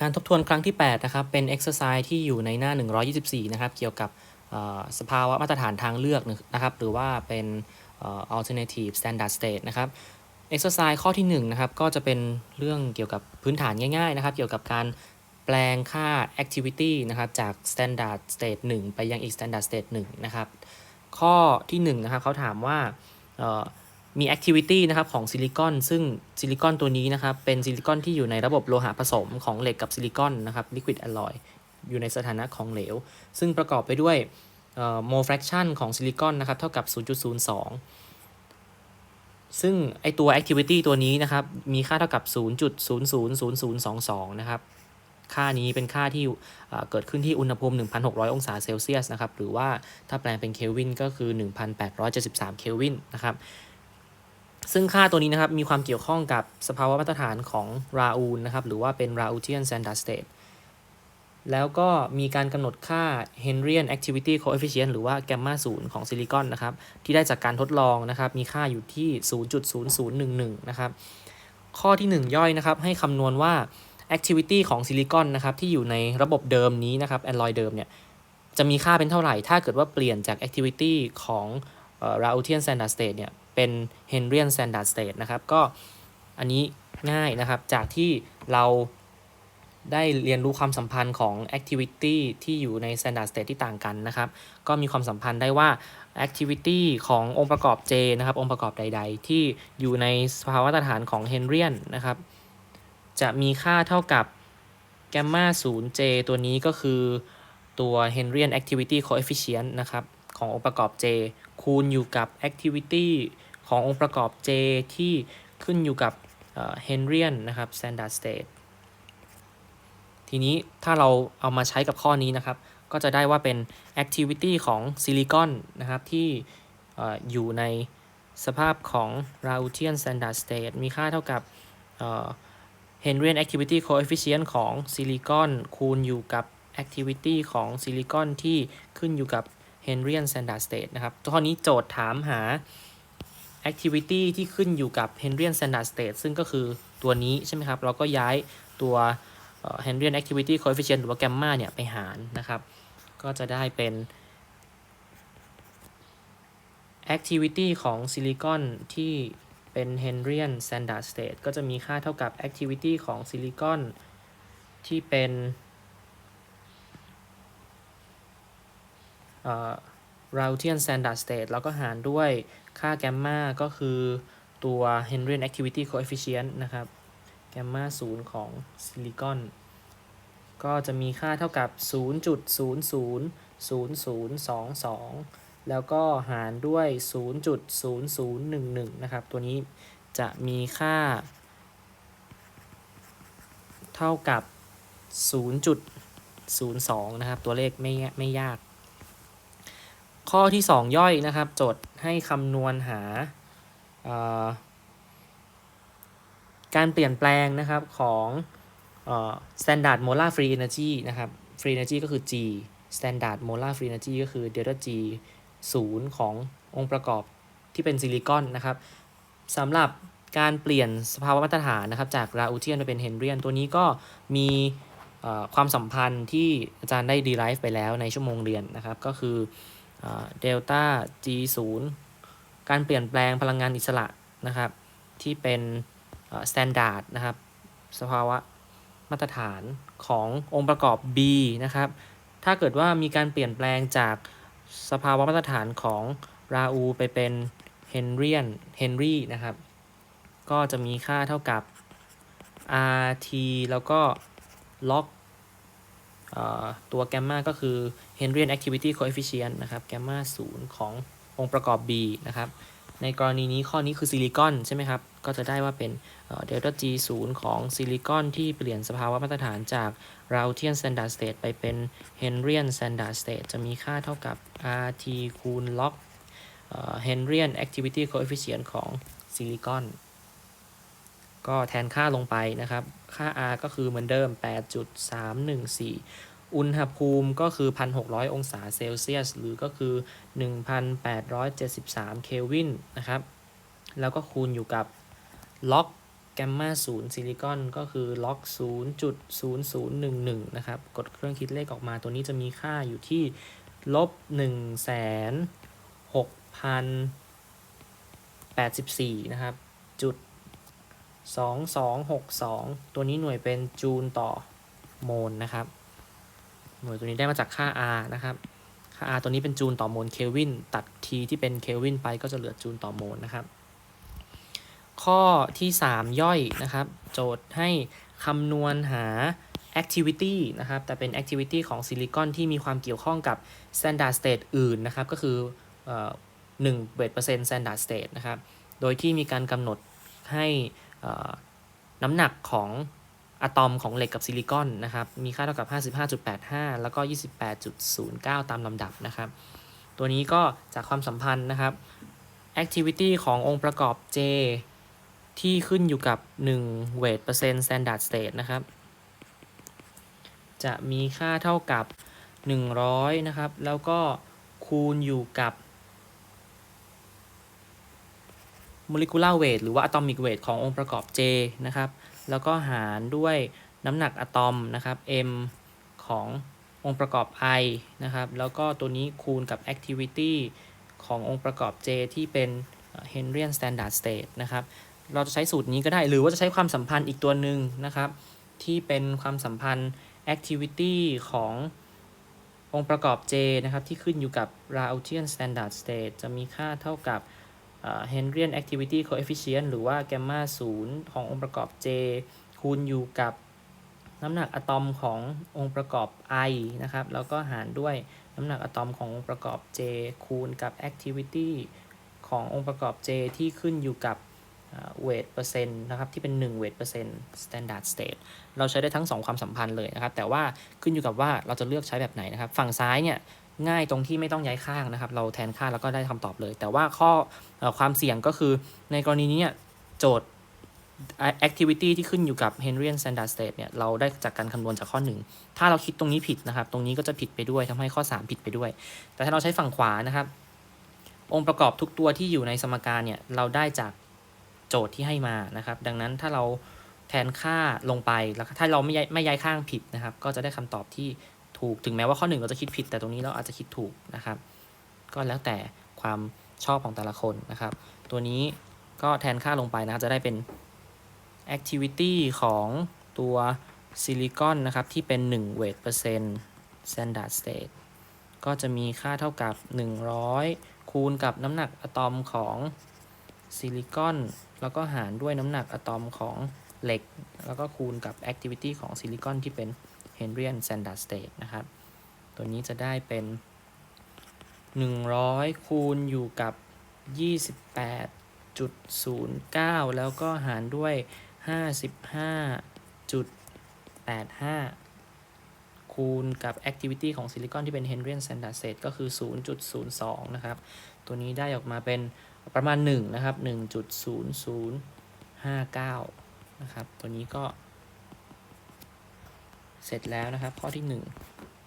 การทบทวนครั้งที่ 8 นะครับ เป็น exercise ที่อยู่ในหน้า 124 นะครับ เกี่ยวกับสภาวะมาตรฐานทางเลือกนะครับ หรือว่าเป็น alternative standard state นะครับ exercise ข้อที่1นะครับ ก็จะเป็นเรื่องเกี่ยวกับพื้นฐานง่าย ๆ นะครับ เกี่ยวกับการแปลงค่า activity นะครับ จาก standard state 1 ไปยังอีก standard state 1 นะครับ ข้อที่1นะครับเขาถามว่า มี activity นะครับของซิลิคอนซึ่งซิลิคอนตัวนี้นะครับเป็นซิลิคอนที่อยู่ในระบบโลหะผสมของเหล็กกับซิลิคอนนะครับ liquid alloy อยู่ในสถานะของเหลว ซึ่งประกอบไปด้วยโมแฟ fraction ของซิลิคอนนะครับเท่ากับ 0.02 ซึ่งไอตัว activity ตัวนี้นะครับมีค่าเท่ากับ 0.000022 นะครับค่านี้เป็นค่าที่เเกิดขึ้นที่อุณหภูมิ 1,600 องศาเซลเซียสนะครับ หรือว่าถ้าแปลงเป็นเคลวินก็คือ 1,873 เคลวินนะครับ ซึ่งค่าตัวนี้นะครับมีความเกี่ยวข้องกับสภาวะมาตรฐานของราอูลนะครับหรือว่าเป็น Raoultian standard state แล้วก็มีการกำหนดค่า Henryan activity coefficient หรือว่าแกมมา0ของซิลิคอนนะครับที่ได้จากการทดลองนะครับมีค่าอยู่ที่ 0.0011 นะครับข้อที่ 1 ย่อยนะครับให้คำนวณว่า activity ของซิลิคอนนะครับที่อยู่ในระบบเดิมนี้นะครับ alloy เดิมเนี่ยจะมีค่าเป็นเท่าไหร่ ถ้าเกิดว่าเปลี่ยนจาก activity ของเอ่อ Raoultian standard state เนี่ย เป็น Henryan standard state นะครับ ก็อันนี้ง่ายนะครับ จากที่เราได้เรียนรู้ความสัมพันธ์ของ activity ที่อยู่ใน standard state ที่ต่างกันนะครับ ก็มีความสัมพันธ์ได้ว่า activity ขององค์ประกอบ J นะครับ องค์ประกอบใด ๆ ที่อยู่ในสภาวะมาตรฐานของ Henryan นะครับ จะมีค่าเท่ากับ gamma 0 J ตัวนี้ก็คือตัว Henryan activity coefficient นะครับ ขององค์ประกอบ J คูณอยู่กับ activity ขององค์ประกอบ J ที่ขึ้นอยู่กับเอ่อ Henryan นะครับ standard state ทีนี้ถ้าเราเอามาใช้กับข้อนี้นะครับ ก็จะได้ว่าเป็น activity ของซิลิคอนนะครับที่ออยู่ในสภาพของ Raoultian standard state มีค่าเท่ากับเอ่อ Henryan activity coefficient ของซิลิคอนคูณอยู่กับ activity ของซิลิคอนที่ขึ้นอยู่กับ Henryan standard state นะครับข้อนี้โจทย์ถามหา activity ที่ขึ้นอยู่กับ Henryan standard state ซึ่งก็คือตัวนี้ใช่ไหมครับ เราก็ย้ายตัวเอ่อ Henryan activity coefficient หรือว่า gamma เนี่ย ไปหารนะครับ ก็จะได้เป็น activity ของซิลิคอนที่เป็น Henryan standard state ก็จะมีค่าเท่ากับ activity ของซิลิคอนที่เป็นเอ่อ Raoultian standard state แล้วก็หารด้วย ค่าแกมมาก็คือตัว Henryan activity coefficient นะครับ แกมมา0ของซิลิคอน ก็จะมีค่าเท่ากับ 0.000022 แล้วก็หารด้วย 0.0011 นะครับ ตัวนี้จะมีค่า เท่ากับ 0.02 นะครับ ตัวเลขไม่ไม่ยาก ข้อที่ 2 ย่อยนะครับจทย์ให้คำนวณหาการเปลี่ยนแปลงนะครับของเอ่อ standard molar free energy นะครับ free energy ก็คือ G standard molar free energy ก็คือ delta G 0ขององค์ประกอบที่เป็นซิลิคอนนะครับสำหรับการเปลี่ยนสภาวะมาตรฐานนะครับ จาก Raoultian ไปเป็น Henryan ตัวนี้ก็มีความสัมพันธ์ที่อาจารย์ได้ derive ไปแล้วในชั่วโมงเรียนนะครับ ก็คือ เดลต้า G 0 การเปลี่ยนแปลงพลังงานอิสระนะครับ ที่เป็นสแตนดาร์ดนะครับ สภาวะมาตรฐานขององค์ประกอบ B นะครับ ถ้าเกิดว่ามีการเปลี่ยนแปลงจากสภาวะมาตรฐานของราอูไปเป็นเฮนเรียนเฮนรี่นะครับ ก็จะมีค่าเท่ากับ RT แล้วก็ล็อก ตัวแกมมาก็คือ Henryan activity coefficient นะครับแกมมา0ขององค์ประกอบ B นะครับ ในกรณีนี้ข้อนี้คือซิลิคอนใช่ไหมครับ ก็จะได้ว่าเป็นเดลต้า G 0ของซิลิคอนที่เปลี่ยนสภาวะมาตรฐานจาก Raoultian standard state ไปเป็น Henryan standard state จะมีค่าเท่ากับ RT คูณล็อก Henryan activity coefficient ของซิลิคอนก็แทนค่าลงไปนะครับ ค่า R ก็คือเหมือนเดิม 8.314 อุณหภูมิก็คือ 1,600 องศาเซลเซียส หรือก็คือ 1,873 เคลวินนะครับ แล้วก็คูณอยู่กับล็อกแกมมาศูนย์ซิลิคอนก็คือล็อกศูนย์จุดศูนย์ศูนย์หนึ่งหนึ่งนะครับ กดเครื่องคิดเลขออกมาตัวนี้จะมีค่าอยู่ที่ลบหนึ่งแสนหกพันแปดสิบสี่นะครับ จุด สองสองหกสองตัวนี้หน่วยเป็นจูลต่อโมลนะครับ หน่วยตัวนี้ได้มาจากค่า R นะครับ ค่า R ตัวนี้เป็นจูลต่อโมลเคลวิน ตัด T ที่เป็นเคลวินไปก็จะเหลือจูลต่อโมลนะครับ ข้อที่ 3 ย่อยนะครับ โจทย์ให้คำนวณหา activity นะครับ แต่เป็น activity ของซิลิคอนที่มีความเกี่ยวข้องกับ standard state อื่นนะครับ ก็คือเอ่อ1เวทเปอร์เซ็นต์ standard state นะครับ โดยที่มีการกำหนดให้ น้ำหนักของอะตอมของเหล็กกับซิลิคอนนะครับ มีค่าเท่ากับ 55.85 แล้วก็ 28.09 ตามลำดับนะครับ ตัวนี้ก็จากความสัมพันธ์นะครับ activity ขององค์ประกอบ J ที่ขึ้นอยู่กับ 1 weight percent standard state นะครับ จะมีค่าเท่ากับ 100 นะครับ แล้วก็คูณอยู่กับ molecular weight หรือว่า atomic weight ขององค์ประกอบ J นะครับ แล้วก็หารด้วยน้ำหนักอะตอมนะครับ m ขององค์ประกอบ I นะครับ แล้วก็ตัวนี้คูณกับ activity ขององค์ประกอบ J ที่เป็น Henryan standard state นะครับ เราจะใช้สูตรนี้ก็ได้ หรือว่าจะใช้ความสัมพันธ์อีกตัวหนึ่งนะครับ ที่เป็นความสัมพันธ์ activity ขององค์ประกอบ J นะครับ ที่ขึ้นอยู่กับ Raoultian standard state จะมีค่าเท่ากับ Henryan activity coefficient หรือว่า gamma 0ขององค์ประกอบ J คูณอยู่กับน้ำหนักอะตอมขององค์ประกอบ I นะครับ แล้วก็หารด้วยน้ำหนักอะตอมขององค์ประกอบ J คูณกับ activity ขององค์ประกอบ J ที่ขึ้นอยู่กับเวทเปอร์เซ็นต์นะครับที่เป็น1เวทเปอร์เซ็นต์ standard state เราใช้ได้ทั้ง 2 ความสัมพันธ์เลยนะครับ แต่ว่าขึ้นอยู่กับว่าเราจะเลือกใช้แบบไหนนะครับ ฝั่งซ้ายเนี่ย ง่ายตรงที่ไม่ต้องย้ายข้างนะครับ เราแทนค่าแล้วก็ได้คำตอบเลย แต่ว่าข้อความเสี่ยงก็คือในกรณีนี้โจทย์ activity ที่ขึ้นอยู่กับ Henryan standard state เนี่ย เราได้จากการคำนวณจากข้อ 1 ถ้าเราคิดตรงนี้ผิดนะครับ ตรงนี้ก็จะผิดไปด้วยทำให้ข้อ 3 ผิดไปด้วย แต่ถ้าเราใช้ฝั่งขวานะครับ องค์ประกอบทุกตัวที่อยู่ในสมการเนี่ย เราได้จากโจทย์ที่ให้มานะครับ ดังนั้นถ้าเราแทนค่าลงไป แล้วถ้าเราไม่ย้ายไม่ย้ายข้างผิดนะครับ ก็จะได้คำตอบที่ ถูกถึงแม้ว่าข้อหนึ่งเราจะคิดผิด แต่ตรงนี้เราอาจจะคิดถูกนะครับ ก็แล้วแต่ความชอบของแต่ละคนนะครับ ตัวนี้ก็แทนค่าลงไปนะจะได้เป็น activity ของตัวซิลิคอนนะครับ ที่เป็น1 weight percent standard state ก็จะมีค่าเท่ากับ 100 คูณกับน้ำหนักอะตอมของซิลิคอน แล้วก็หารด้วยน้ำหนักอะตอมของเหล็ก แล้วก็คูณกับ activity ของซิลิคอนที่เป็น Henryan standard state นะครับ ตัวนี้จะได้เป็น 100 คูณอยู่กับ 28.09 แล้วก็หารด้วย 55.85 คูณกับ activity ของซิลิคอนที่เป็น Henryan standard state ก็คือ 0.02 นะครับ ตัวนี้ได้ออกมาเป็นประมาณ 1 นะครับ 1.0059 นะครับ ตัวนี้ก็ เสร็จแล้วนะครับ ข้อที่1